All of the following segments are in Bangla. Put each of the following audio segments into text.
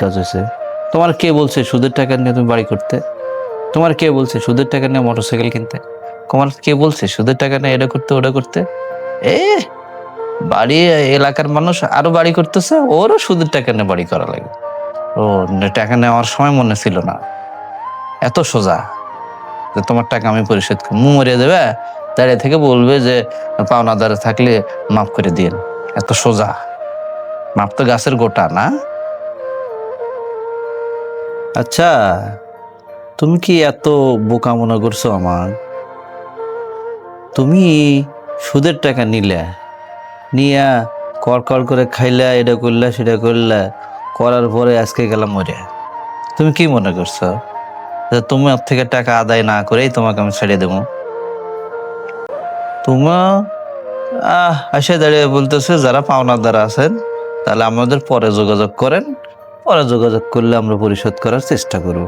কাজ হয়েছে। তোমার কে বলছে সুদের টাকা নিয়ে তুমি বাড়ি করতে? তোমার কে বলছে সুদের টাকা নিয়ে মোটরসাইকেল কিনতে? তোমার কে বলছে সুদের টাকা নিয়ে এটা করতে, ওটা করতে? এ, বাড়ি, এলাকার মানুষ আরও বাড়ি করতেছে, ওরও সুদের টাকা নিয়ে বাড়ি করা লাগে। ও, টাকা নেওয়ার সময় মনে ছিল না। এত সোজা যে তোমার টাকা আমি পরিশোধ মুখ মরিয়ে দেবে, দাঁড়িয়ে থেকে বলবে যে, পাওনাদারে থাকলে মাফ করে দিন এত সোজা। মাপ তো গাছের গোটা, না? আচ্ছা তুমি কি এত বোকা মনে করছ আমার? তুমি সুদের টাকা নিলে, নিয়া কর কর করে খাইলা, এটা করলা, সেটা করলা, করার পরে আজকে গেলাম মরে। তুমি কি মনে করছ? তুমি ওর থেকে টাকা আদায় না করেই তোমাকে আমি ছেড়ে দেবো। তোমা, আহ, এসে দাঁড়িয়ে বলতেছে, যারা পাওনাদার আছেন, তাহলে আমাদের পরে যোগাযোগ করেন। পরে যোগাযোগ করলে আমরা পরিশোধ করার চেষ্টা করব।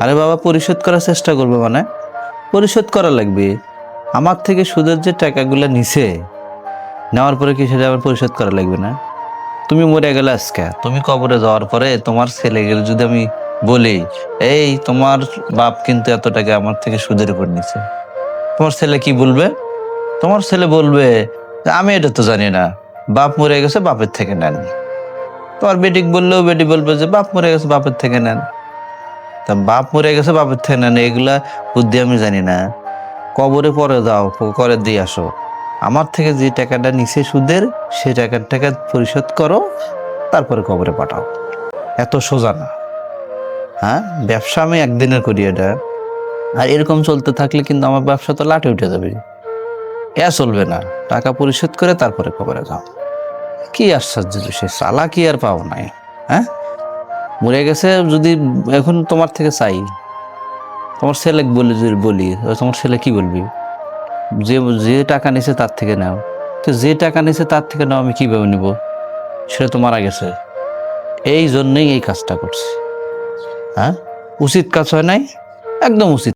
আরে বাবা, পরিশোধ করার চেষ্টা করব মানে? পরিশোধ করা লাগবে। আমার থেকে সুদের যে টাকাগুলো নিছে, নেওয়ার পরে কি সেটা আবার পরিশোধ করা লাগবে না? তুমি মরে গেলে আজকে। তুমি কবরে যাওয়ার পরে তোমার ছেলেকে যদি আমি বলি, এই, তোমার বাপ কিন্তু এত টাকা আমার থেকে সুদের উপর নিছে। তোমার ছেলে কি বলবে? তোমার ছেলে বলবে, আমি এটা তো জানি না। বাপ মরে গেছে, বাপের থেকে নেন তোমার বেটিক বললেও বেটি বলবে যে, বাপ মরে গেছে, বাপের থেকে নেন। তা বাপ মরে গেছে, বাপের থেকে নেন, এগুলা বুদ্ধি আমি জানি না। কবরে পরে দাও করে দিয়ে আসো। আমার থেকে যে টাকাটা নিছে সুদের সেই টাকার টাকা পরিশোধ করো, তারপরে কবরে পাঠাও। এত সোজা না। হ্যাঁ? ব্যবসা আমি একদিনের করি এটা। আর এরকম চলতে থাকলে কিন্তু আমার ব্যবসা তো লাটে উঠে যাবে। এ চলবে না। টাকা পরিশোধ করে তারপরে কবরে যাও। কি আশ্চর্য সে চালা কি আর পাও নাই? হ্যাঁ? মরে গেছে, যদি এখন তোমার থেকে চাই। তোমার ছেলে বলে, যদি বলি তোমার ছেলে কি বলবি? যে যে টাকা নিছে তার থেকে নাও। তো যে টাকা নিছে তার থেকে নাও, আমি কীভাবে নিব? সেটা তো মারা গেছে। এই জন্যই এই কাজটা করছি। হ্যাঁ? উচিত কাজ হয় নাই? একদম উচিত